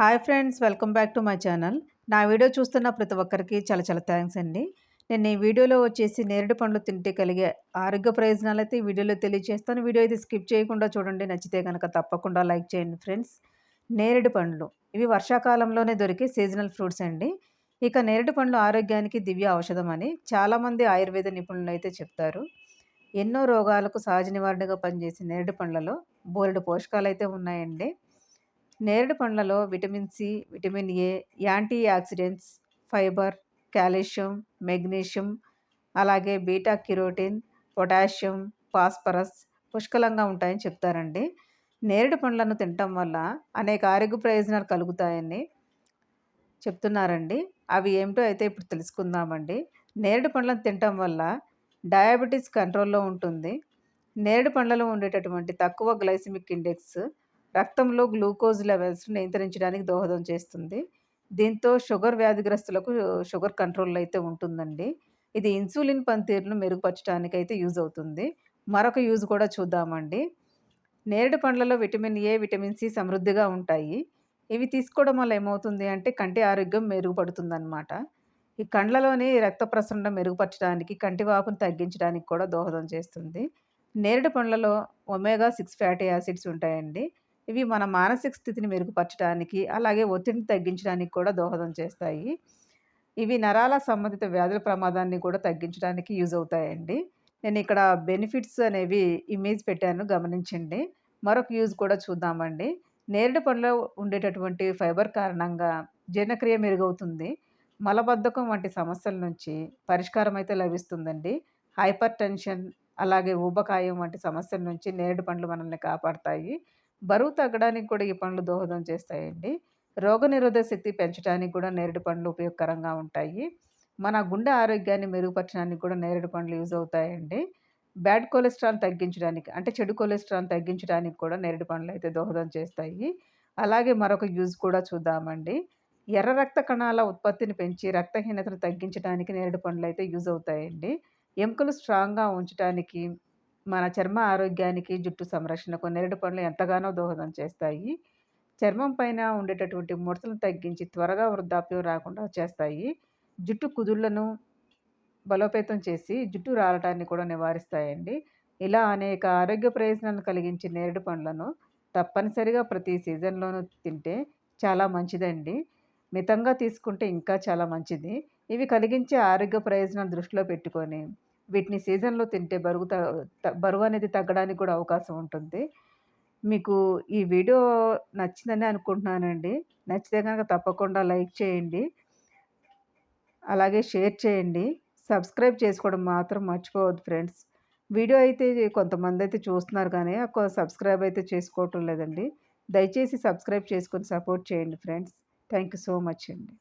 Hi friends welcome back to my channel. నా video చూస్తున్న ప్రతి ఒక్కరికి చాలా చాలా థ్యాంక్స్ అండి. నేను ఈ వీడియోలో వచ్చేసి నేరేడు పండ్లు తింటే కలిగే ఆరోగ్య ప్రయోజనాలు అయితే వీడియోలో తెలియజేస్తాను. వీడియో అయితే స్కిప్ చేయకుండా చూడండి నచ్చితే కనుక తప్పకుండా లైక్ చేయండి ఫ్రెండ్స్. నేరేడు పండ్లు. ఇవి వర్షాకాలంలోనే దొరికే సీజనల్ ఫ్రూట్స్ అండి. ఇక నేరేడు పండ్లు ఆరోగ్యానికి దివ్య ఔషధం అని చాలామంది ఆయుర్వేద నిపుణులు అయితే చెప్తారు. ఎన్నో రోగాలకు సహజ నివారణగా పనిచేసే నేరేడు పండ్లలో బోలెడు పోషకాలు అయితే ఉన్నాయండి. నేరేడు పండ్లలో vitamin C vitamin A antioxidants fibre calcium magnesium అలాగే బీటా కిరోటిన్ పొటాషియం ఫాస్ఫరస్ పుష్కలంగా ఉంటాయని చెప్తారండి. నేరేడు పండ్లను తినటం వల్ల అనేక ఆరోగ్య ప్రయోజనాలు కలుగుతాయని చెప్తున్నారండి. అవి ఏమిటో అయితే ఇప్పుడు తెలుసుకుందామండి. నేరేడు పండ్లను తినటం వల్ల డయాబెటీస్ కంట్రోల్లో ఉంటుంది. నేరేడు పండ్లలో ఉండేటటువంటి తక్కువ గ్లైసిమిక్ ఇండెక్స్ రక్తంలో గ్లూకోజ్ లెవెల్స్ నియంత్రించడానికి దోహదం చేస్తుంది. దీంతో షుగర్ వ్యాధిగ్రస్తులకు షుగర్ కంట్రోల్ అయితే ఉంటుందండి. ఇది ఇన్సులిన్ పనితీరును మెరుగుపరచడానికి అయితే యూజ్ అవుతుంది. మరొక యూజ్ కూడా చూద్దామండి. నేరేడు పండ్లలో విటమిన్ ఏ విటమిన్ సి సమృద్ధిగా ఉంటాయి. ఇవి తీసుకోవడం వల్ల ఏమవుతుంది అంటే కంటి ఆరోగ్యం మెరుగుపడుతుందన్నమాట. ఈ కండ్లలోని రక్త ప్రసరణ మెరుగుపరచడానికి కంటి వాపును తగ్గించడానికి కూడా దోహదం చేస్తుంది. నేరేడు పండ్లలో ఒమేగా సిక్స్ ఫ్యాటీ యాసిడ్స్ ఉంటాయండి. ఇవి మన మానసిక స్థితిని మెరుగుపరచడానికి అలాగే ఒత్తిడిని తగ్గించడానికి కూడా దోహదం చేస్తాయి. ఇవి నరాల సంబంధిత వ్యాధుల ప్రమాదాన్ని కూడా తగ్గించడానికి యూజ్ అవుతాయండి. నేను ఇక్కడ బెనిఫిట్స్ అనేవి ఇమేజ్ పెట్టాను గమనించండి. మరొక యూజ్ కూడా చూద్దామండి. నేరేడు పండులో ఉండేటటువంటి ఫైబర్ కారణంగా జీర్ణక్రియ మెరుగవుతుంది. మలబద్ధకం వంటి సమస్యల నుంచి పరిష్కారం అయితే లభిస్తుందండి. హైపర్ టెన్షన్ అలాగే ఊబకాయం వంటి సమస్యల నుంచి నేరేడు పండ్లు మనల్ని కాపాడతాయి. బరువు తగ్గడానికి కూడా ఈ పండ్లు దోహదం చేస్తాయండి. రోగనిరోధక శక్తి పెంచడానికి కూడా నేరేడు పండ్లు ఉపయోగకరంగా ఉంటాయి. మన గుండె ఆరోగ్యాన్ని మెరుగుపరచడానికి కూడా నేరేడు పండ్లు యూజ్ అవుతాయండి. బ్యాడ్ కొలెస్ట్రాల్ తగ్గించడానికి అంటే చెడు కొలెస్ట్రాల్ తగ్గించడానికి కూడా నేరేడు పండ్లు అయితే దోహదం చేస్తాయి. అలాగే మరొక యూజ్ కూడా చూద్దామండి. ఎర్ర రక్త కణాల ఉత్పత్తిని పెంచి రక్తహీనతను తగ్గించడానికి నేరేడు పండ్లు అయితే యూజ్ అవుతాయండి. ఎముకలు స్ట్రాంగ్గా ఉంచడానికి మన చర్మ ఆరోగ్యానికి జుట్టు సంరక్షణకు నేరేడు పండ్లు ఎంతగానో దోహదం చేస్తాయి. చర్మం పైన ఉండేటటువంటి ముడతలను తగ్గించి త్వరగా వృద్ధాప్యం రాకుండా చేస్తాయి. జుట్టు కుదుళ్ళను బలోపేతం చేసి జుట్టు రాలటాన్ని కూడా నివారిస్తాయండి. ఇలా అనేక ఆరోగ్య ప్రయోజనాలను కలిగించే నేరేడు పండ్లను తప్పనిసరిగా ప్రతి సీజన్లోనూ తింటే చాలా మంచిదండి. మితంగా తీసుకుంటే ఇంకా చాలా మంచిది. ఇవి కలిగించే ఆరోగ్య ప్రయోజనాలు దృష్టిలో పెట్టుకొని వీటిని సీజన్లో తింటే బరువు బరువు అనేది తగ్గడానికి కూడా అవకాశం ఉంటుంది. మీకు ఈ వీడియో నచ్చిందని అనుకుంటున్నానండి. నచ్చితే కనుక తప్పకుండా లైక్ చేయండి. అలాగే షేర్ చేయండి. సబ్స్క్రైబ్ చేసుకోవడం మాత్రం మర్చిపోవద్దు ఫ్రెండ్స్. వీడియో అయితే కొంతమంది అయితే చూస్తున్నారు కానీ సబ్స్క్రైబ్ అయితే చేసుకోవటం లేదండి. దయచేసి సబ్స్క్రైబ్ చేసుకొని సపోర్ట్ చేయండి friends. Thank you so much అండి.